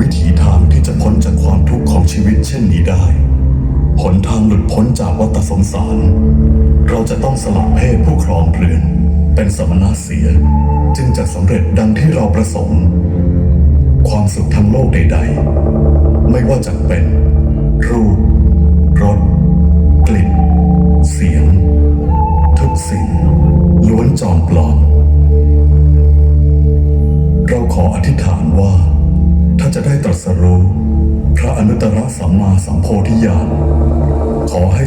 วิถีทางที่จะพ้นจากความทุกข์ของชีวิตเช่นนี้ได้ หนทางหลุดพ้นจากวัฏสงสาร เราจะต้องสลับเพศผู้ครองเรือน เป็นสมณะเสีย จึงจะสำเร็จดังที่เราประสงค์ ความสุขทั้งโลกใด ๆ ไม่ว่าจะเป็นรูป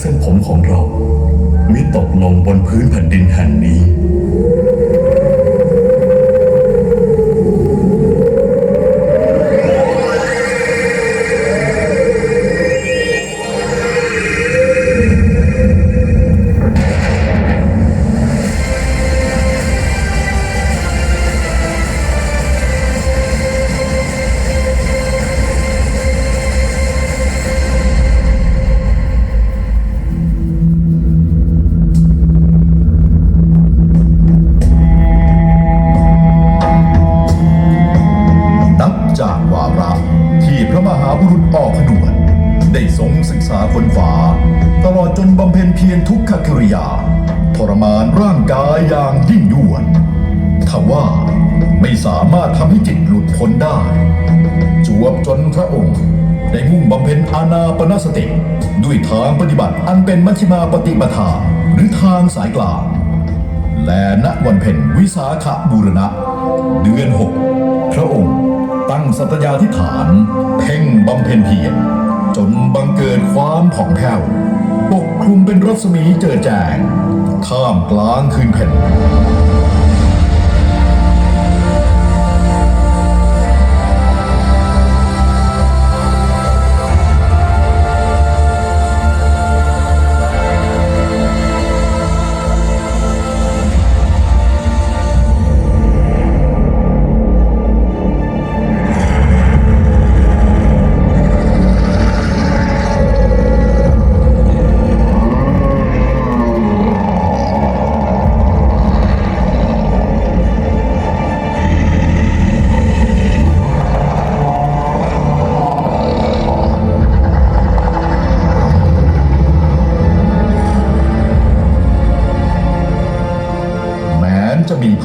เส้นผมของเรามิตกลงบนพื้นแผ่นดินแห่งนี้ จนบำเพ็ญเพียรทุกขกิริยา ทรมานร่างกายอย่างยิ่งยวดทว่าไม่สามารถทำให้จิตหลุดพ้นได้ จวบจนพระองค์ ได้มุ่งบำเพ็ญอานาปนสติ ด้วยทางปฏิบัติอันเป็นมัชฌิมาปฏิปทาหรือทางสายกลาง และณวันเพ็ญวิสาขบูรณะ เดือนหกพระองค์ตั้งสัตยาธิฐาน เพ่งบำเพ็ญเพียรจนบังเกิดความผ่องแผ้ว คลุมเป็นรัศมีเจิดแจ้งข้ามกลางคืนแผ่น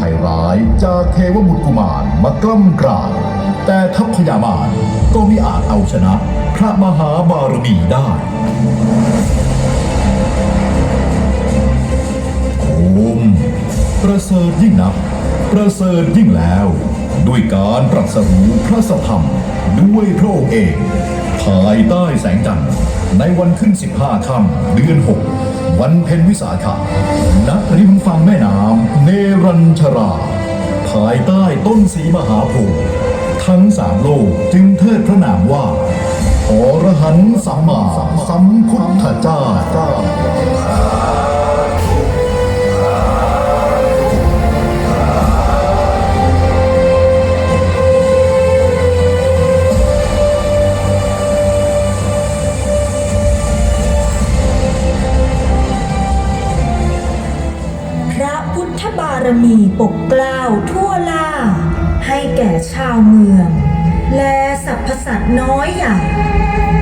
ภัยร้ายจากเทวบุตรกุมารมากล้ำกลาวแต่ทัพพยามารก็ไม่อาจเอาชนะ พระมหาบารมีได้โอมประเสริฐยิ่งนัก ประเสริฐยิ่งแล้ว ด้วยการตรัสรู้พระสธรรมด้วยพระองค์เองภายใต้แสงจันทร์ในวันขึ้นสิบห้าค่ำเดือนหก วันเพ็ญวิสาขะณริมฝั่งแม่น้ำเนรัญชรา ภายใต้ต้นสีมหาโพธิ์ทั้งสามโลกจึงเทิดพระนามว่าอรหันสัมมาสัมพุทธเจ้า ปกกล้าวทั่วล่า ให้แก่ชาวเมือง และสรรพสัตว์น้อยใหญ่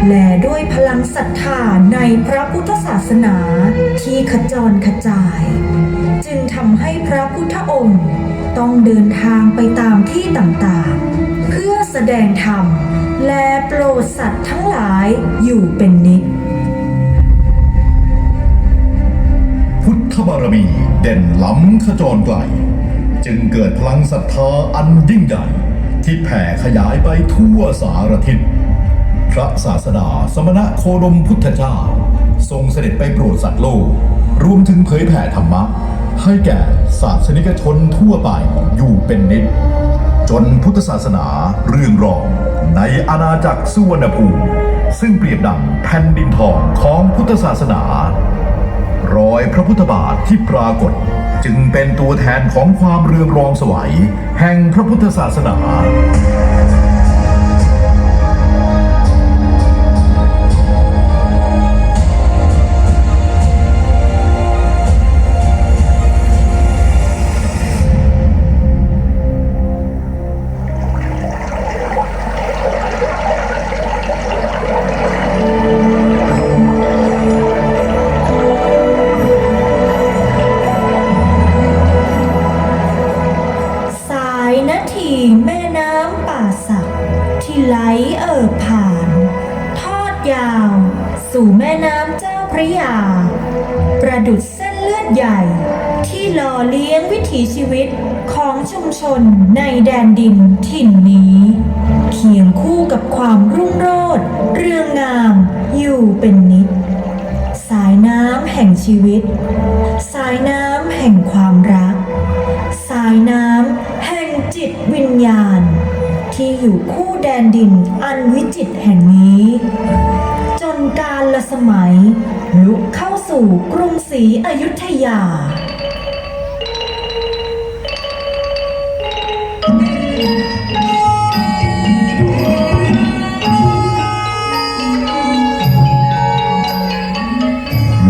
และด้วยพลังศรัทธาในพระพุทธศาสนาที่ขจรขจาย จึงทำให้พระพุทธองค์ต้องเดินทางไปตามที่ต่างๆ เพื่อแสดงธรรม และโปรดสัตว์ทั้งหลายอยู่เป็นนิจพุทธบารมีเด่นล้ำขจรไกล จึงเกิดพลังศรัทธาอันยิ่งใหญ่ที่แผ่ขยายไปทั่วสารทิศ พระศาสดาสมณะโคดมพุทธเจ้า ทรงเสด็จไปโปรดสัตว์โลก รวมถึงเผยแผ่ธรรมะ ให้แก่ศาสนิกชนทั่วไปอยู่เป็นนิจจนพุทธศาสนาเรื่องรองในอาณาจักรสุวรรณภูมิซึ่งเปรียบดังแผ่นดินทองของพุทธศาสนา รอยพระพุทธบาทที่ปรากฏ จึงเป็นตัวแทนของความเรืองรองสวัยแห่งพระพุทธศาสนา ลือดใหญ่ ที่หล่อเลี้ยงวิถีชีวิตของชุมชนในแดนดินถิ่นนี้ เคียงคู่กับความรุ่งโรจน์เรืองงามอยู่เป็นนิดสายน้ำแห่งชีวิต สายน้ำแห่งความรัก สายน้ำแห่งจิตวิญญาณ ที่อยู่คู่แดนดินอันวิจิตรแห่งนี้ จนการลสมัย ลุกเข้าสู่กรุงศรีอยุธยา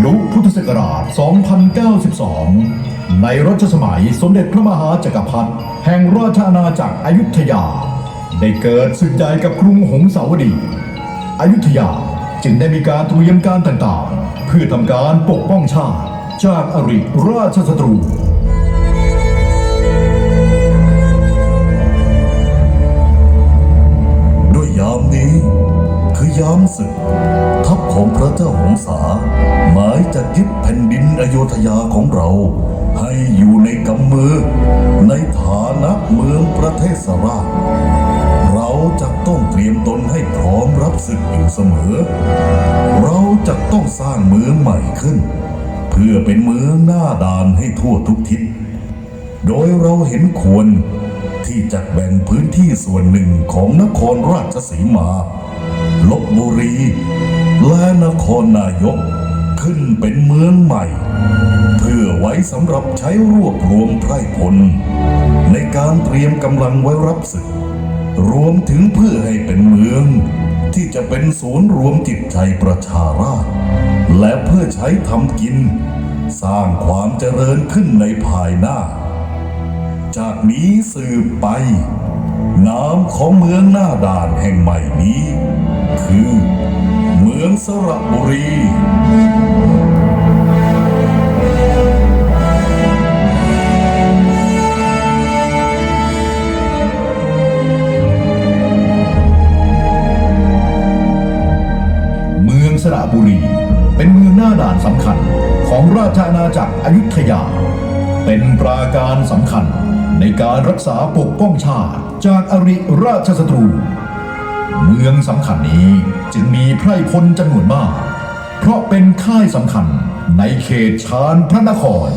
ลุพุทธศักราช 2092 ในรัชสมัยสมเด็จพระมหาจักรพรรดิแห่งราชอาณาจักรอยุธยา ได้เกิดศึกใหญ่กับกรุงหงสาวดี อยุธยา จึงได้มีการเตรียมการต่างๆ เพื่อทำการปกป้องชาติจากอริราชศัตรูด้วยยามนี้ คือยามศึก ทัพของพระเจ้าหงสา หมายจะยึดแผ่นดินอโยธยาของเรา ให้อยู่ในกำมือ ในฐานะเมืองประเทศสราช จะต้องเตรียมตนให้พร้อมรับศึกอยู่เสมอ เราจะต้องสร้างเมืองใหม่ขึ้น เพื่อเป็นเมืองหน้าด่านให้ทั่วทุกทิศ โดยเราเห็นควรที่จะแบ่งพื้นที่ส่วนหนึ่งของนครราชสีมา ลบบุรี และนครนายกขึ้นเป็นเมืองใหม่ เพื่อไว้สำหรับใช้รวบรวมไพร่พล ในการเตรียมกำลังไว้รับศึก รวมถึงเพื่อให้เป็นเมือง ที่จะเป็นศูนย์รวมจิตใจประชาราษฎร์และเพื่อใช้ทำกิน สร้างความเจริญขึ้นในภายหน้า จากนี้สืบไป นามของเมืองหน้าด่านแห่งใหม่นี้ คือ เมืองสระบุรี ของราชอาณาจักรอยุธยา เป็นปราการสำคัญในการรักษาปกป้องชาติจากอริราชศัตรู เมืองสำคัญนี้จึงมีไพร่พลจำนวนมาก เพราะเป็นค่ายสำคัญในเขตชานพระนคร